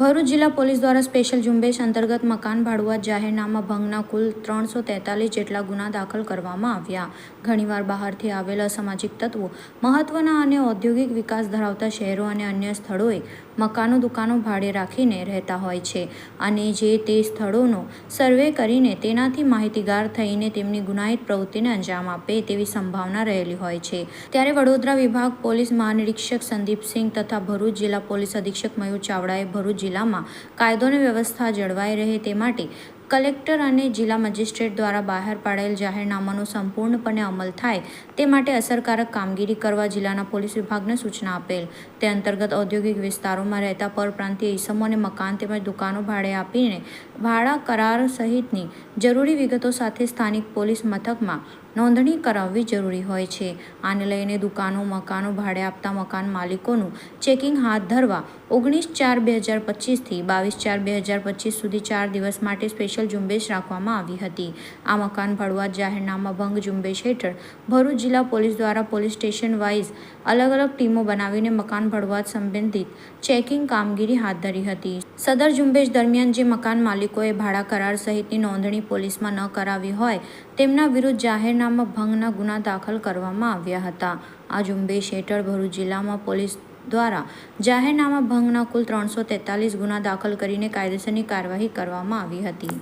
ભરૂચ જિલ્લા પોલીસ દ્વારા સ્પેશિયલ ઝુંબેશ અંતર્ગત મકાન ભાડુઆત જાહેરનામા ભંગના કુલ ત્રણસો તેતાલીસ જેટલા ગુના દાખલ કરવામાં આવ્યા. ઘણીવાર બહારથી આવેલા સામાજિક તત્વો મહત્વના અને ઔદ્યોગિક વિકાસ ધરાવતા શહેરો અને અન્ય સ્થળોએ મકાનો, દુકાનો ભાડે રાખીને રહેતા હોય છે. અને જે તે સ્થળોનો સર્વે કરીને તેનાથી માહિતીગાર થઈને તેમની ગુનાહિત પ્રવૃત્તિને અંજામ આપે તેવી સંભાવના રહેલી હોય છે. ત્યારે વડોદરા વિભાગ પોલીસ મહાનિરીક્ષક સંદીપસિંહ તથા ભરૂચ જિલ્લા પોલીસ અધિક્ષક મયુર ચાવડાએ ભરૂચ જિલ્લામાં કાયદો અને વ્યવસ્થા જળવાઈ રહે તે માટે કલેક્ટર અને જિલ્લા મજિસ્ટ્રેટ દ્વારા બહાર પાડેલ જાહેરનામાનો સંપૂર્ણપણે અમલ થાય તે માટે અસરકારક કામગીરી કરવા જિલ્લાના પોલીસ વિભાગને સૂચના આપેલ. તે અંતર્ગત ઔદ્યોગિક વિસ્તારોમાં રહેતા પરપ્રાંતીય ઇસમોને મકાન તેમજ દુકાનો ભાડે આપીને ભાડા કરાર સહિતની જરૂરી વિગતો સાથે સ્થાનિક પોલીસ મથકમાં નોંધણી કરાવવી જરૂરી હોય છે. આને લઈને દુકાનો, મકાનો ભાડે આપતા મકાન માલિકોનું ચેકિંગ હાથ ધરવા ઓગણીસ ચાર બે હજાર પચીસથી બાવીસ ચાર બે હજાર પચીસ સુધી ચાર દિવસ માટે સ્પેશિયલ ઝુંબેશ રાખવામાં આવી હતી. આ મકાન ભાડુઆત જાહેરનામા ભંગ ઝુંબેશ હેઠળ ભરૂચ જિલ્લા પોલીસ દ્વારા પોલીસ સ્ટેશન વાઇઝ અલગ અલગ ટીમો બનાવીને મકાન ભળવાટ સંબંધિત ચેકિંગ કામગીરી હાથ ધરી હતી. સદર ઝુંબેશ દરમિયાન જે મકાન માલિકોએ ભાડા કરાર સહિતની નોંધણી પોલીસમાં ન કરાવી હોય તેમના વિરુદ્ધ જાહેરનામા ભંગના ગુના દાખલ કરવામાં આવ્યા હતા. આ ઝુંબેશ હેઠળ ભરૂચ જિલ્લામાં પોલીસ દ્વારા જાહેરનામા ભંગના કુલ ત્રણસો તેતાલીસ ગુના દાખલ કરીને કાયદેસરની કાર્યવાહી કરવામાં આવી હતી.